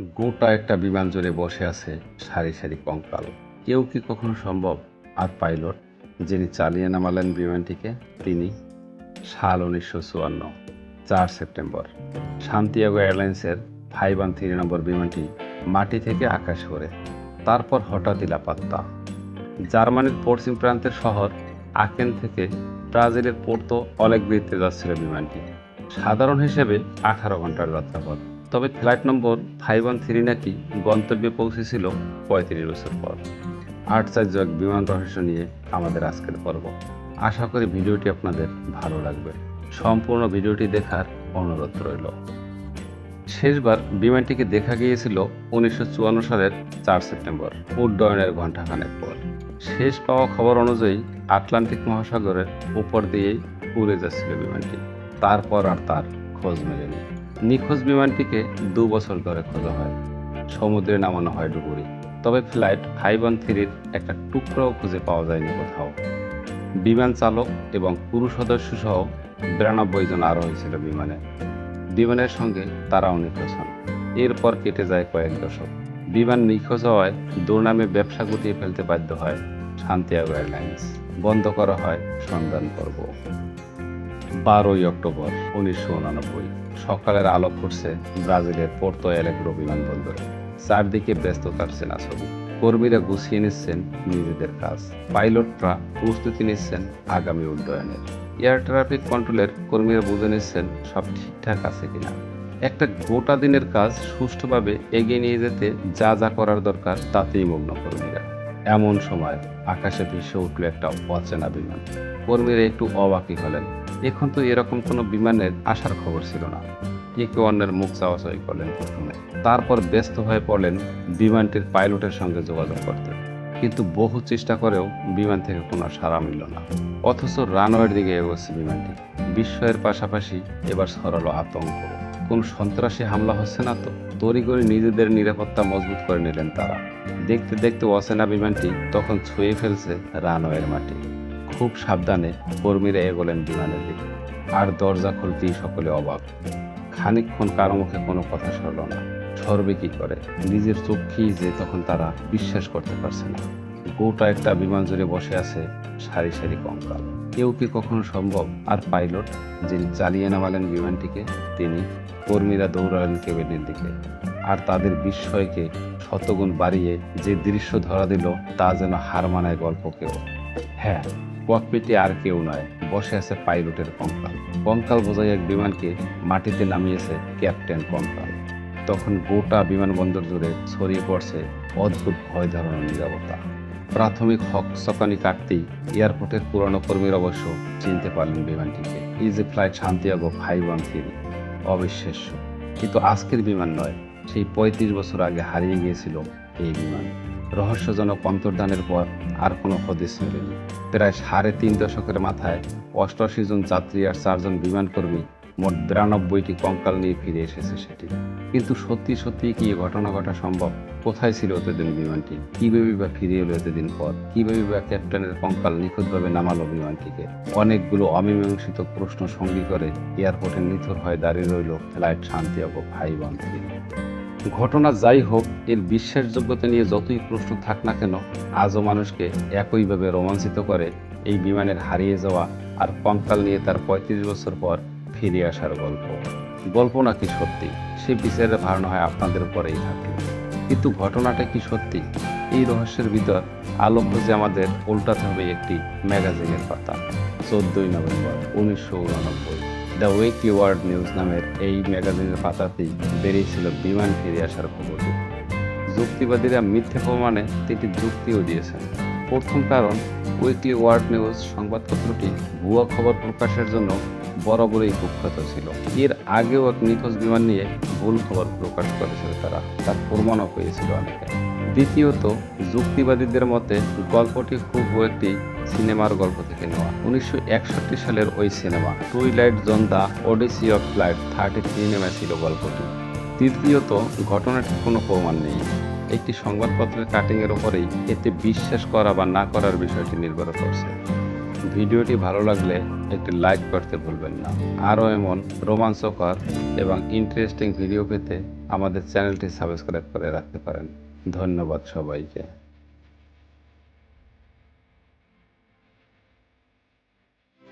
গোটা একটা বিমান জুড়ে বসে আছে সারি সারি কঙ্কাল। কেউ কি কখনো সম্ভব আর পাইলট যিনি চালিয়ে নামালেন বিমানটিকে, তিনি? সাল উনিশশো চুয়ান্ন, চার সেপ্টেম্বর। শান্তিয়াগো এয়ারলাইন্সের ফাইভ ওয়ান থ্রি নম্বর বিমানটি মাটি থেকে আকাশ করে তারপর হঠাৎ লাপাত্তা। জার্মানির পশ্চিম প্রান্তের শহর আকেন থেকে ব্রাজিলের পোর্তো অলেগব্রিতে যাচ্ছিল বিমানটি। সাধারণ হিসেবে আঠারো ঘণ্টার যাত্রাপথ। তবে flight number five one three নাকি গন্তব্যে পৌঁছেছিল পঁয়ত্রিশ বছর পর। আশ্চর্য এক বিমান রহস্য নিয়ে আমাদের আজকের পর্ব। আশা করি ভিডিওটি আপনাদের ভালো লাগবে। সম্পূর্ণ ভিডিওটি দেখার অনুরোধ রইল। শেষবার বিমানটিকে দেখা গিয়েছিল উনিশশো চুয়ান্ন সালের চার সেপ্টেম্বর, উড্ডয়নের ঘণ্টাখানেক পর। শেষ পাওয়া খবর অনুযায়ী আটলান্টিক মহাসাগরের উপর দিয়েই উড়ে যাচ্ছিল বিমানটি। তারপর আর তার খোঁজ মেলেনি। নিখোঁজ বিমানটিকে দু বছর ধরে খোঁজা হয়। সমুদ্রে নামানো হয় ডুবুরি। তবে ফ্লাইট ফাইভ ওয়ান থ্রির একটা টুকরাও খুঁজে পাওয়া যায়নি কোথাও। বিমান চালক এবং পুরুষ সদস্য সহ বিরানব্বই জন আরও হয়েছিল বিমানে। বিমানের সঙ্গে তারাও নিখোঁজ হন। এরপর কেটে যায় কয়েক দশক। বিমান নিখোঁজ হওয়ায় দুর্নামে ব্যবসা গুটিয়ে ফেলতে বাধ্য হয় শান্তিয়াগো এয়ারলাইন্স। বন্ধ করা হয় সন্ধান পর্ব। বারোই অক্টোবর উনিশশো উনানব্বই। সকালের আলো ফুটছে ব্রাজিলের পোর্তো এলেগ্রো বিমানবন্দরে চারদিকে ব্যস্ততার সেনা ছবি কর্মীরা গুছিয়ে নিচ্ছেন নিজেদের কাজ। পাইলটরা প্রস্তুতি নিচ্ছেন আগামী উড্ডয়নের। এয়ার ট্রাফিক কন্ট্রোলের কর্মীরা বুঝে নিচ্ছেন সব ঠিকঠাক আছে কিনা। একটা গোটা দিনের কাজ সুষ্ঠুভাবে এগিয়ে নিয়ে যেতে যা যা করার দরকার তাতেই মগ্ন কর্মীরা। এমন সময় আকাশে ভেসে উঠল একটা অচেনা বিমান। কর্মীরা একটু অবাকই হলেন। এখন তো এরকম কোনো বিমানের আসার খবর ছিল না। কে কেউ অন্যের মুখ চাওয়াচাই করলেন প্রথমে। তারপর ব্যস্ত হয়ে পড়লেন বিমানটির পাইলটের সঙ্গে যোগাযোগ করতে। কিন্তু বহু চেষ্টা করেও বিমান থেকে কোনো সাড়া মিলল না। অথচ রানওয়ের দিকে এগোচ্ছে বিমানটি। বিস্ময়ের পাশাপাশি এবার ছড়ালো আতঙ্ক। কোন সন্ত্রাসী হামলা হচ্ছে না তো? তড়িঘড়ি নিজেদের নিরাপত্তা মজবুত করে নিলেন তারা। দেখতে দেখতে অচেনা বিমানটি তখন ছুঁয়ে ফেলছে রানওয়ের মাটি খুব সাবধানে কর্মীরা এগোলেন বিমানের দিকে। আর দরজা খুলতেই সকলে অবাক। খানিকক্ষণ কারও মুখে কোনো কথা সরল না। সরবে কি করে? নিজের চোখেই যে তখন তারা বিশ্বাস করতে পারছে না। গোটা একটা বিমান জুড়ে বসে আছে সারি সারি কঙ্কাল। কেউ কি কখনো সম্ভব আর পাইলট যিনি চালিয়ে নামালেন বিমানটিকে, তিনি কর্মীরা দৌড়ালেন কেবিনের দিকে। আর তাদের বিস্ময়কে শতগুণ বাড়িয়ে যে দৃশ্য ধরা দিল, তা যেন হার মানায় গল্পকেও হ্যাঁ ককপিটে আর কেউ নয়, বসে আছে পাইলটের কঙ্কাল। কঙ্কাল বোঝাই এক বিমানকে মাটিতে নামিয়েছে ক্যাপ্টেন কঙ্কাল। তখন গোটা বিমানবন্দর জুড়ে ছড়িয়ে পড়ছে অদ্ভুত ভয় ধরনের নিরাপত্তা প্রাথমিক হক সকানি কাটতেই এয়ারপোর্টের পুরনো কর্মীর অবশ্য চিনতে পারলেন বিমানটিকে। Easy flight Santiago five one three. অবিশ্বাস্য। কিন্তু আজকের বিমান নয়, সেই পঁয়ত্রিশ বছর আগে হারিয়ে গিয়েছিল এই বিমান। রহস্যজনক অন্তর্ধানের পর আর কোনো হদিস মেলেনি। প্রায় সাড়ে তিন দশকের মাথায় অষ্টআশি জন যাত্রী আর চারজন বিমানকর্মী মোট বিরানব্বইটি কঙ্কাল নিয়ে ফিরে এসেছে সেটি। কিন্তু সত্যি সত্যি কি ঘটনা ঘটা সম্ভব? কোথায় ছিল এতদিন বিমানটি? কীভাবে বা ফিরে এলো এতদিন পর? কীভাবে বা ক্যাপ্টেনের কঙ্কাল নিখুঁতভাবে নামালো বিমানটিকে? অনেকগুলো অমীমাংসিত প্রশ্ন সঙ্গী করে এয়ারপোর্টে নিথর হয়ে দাঁড়িয়ে রইল ফ্লাইট শান্তিয়াগো ওয়ান থ্রি ঘটনা যাই হোক, এর বিশ্বাসযোগ্যতা নিয়ে যতই প্রশ্ন থাক না কেন, আজও মানুষকে একইভাবে রোমাঞ্চিত করে এই বিমানের হারিয়ে যাওয়া আর কঙ্কাল নিয়ে তার পঁয়ত্রিশ বছর পর ফিরে আসার গল্প। গল্প নাকি সত্যি? সে বিচারের ধারণা হয় আপনাদের উপরেই থাকে। কিন্তু ঘটনাটা কি সত্যি? এই রহস্যের ভিতর আলো খুঁজে আমাদের উল্টাতে হবে একটি ম্যাগাজিনের পাতা। চোদ্দই নভেম্বর, উনিশশো উনানব্বই। দ্য উইকলি ওয়ার্ল্ড নিউজ নামের এই ম্যাগাজিনের পাতাতেই বেরিয়েছিল বিমান ফিরে আসার খবরটি যুক্তিবাদীরা মিথ্যে প্রমাণে তিনটি যুক্তিও দিয়েছেন। প্রথম কারণ উইকলি ওয়ার্ল্ড নিউজ সংবাদপত্রটি ভুয়া খবর প্রকাশের জন্য বরাবরই কুখ্যাত ছিল। এর আগেও এক নিখোঁজ বিমান নিয়ে ভুল খবর প্রকাশ করেছিল তারা। তার প্রমাণও পেয়েছিল অনেকে। দ্বিতীয়ত, যুক্তিবাদীদের মতে গল্পটি খুব একটি সিনেমার গল্প থেকে নেওয়া। উনিশশো একষট্টি সালের ওই cinema, Twilight Zone the Odyssey of Flight thirty three নেমে ছিল গল্পটি। তৃতীয়ত ঘটনাটির কোনো প্রমাণ নেই। একটি সংবাদপত্রের কাটিংয়ের ওপরেই এতে বিশ্বাস করা বা না করার বিষয়টি নির্ভর করছে। ভিডিওটি ভালো লাগলে একটি লাইক করতে ভুলবেন না। আরও এমন রোমাঞ্চকর এবং ইন্টারেস্টিং ভিডিও পেতে আমাদের চ্যানেলটি সাবস্ক্রাইব করে রাখতে পারেন। ধন্যবাদ সবাইকে।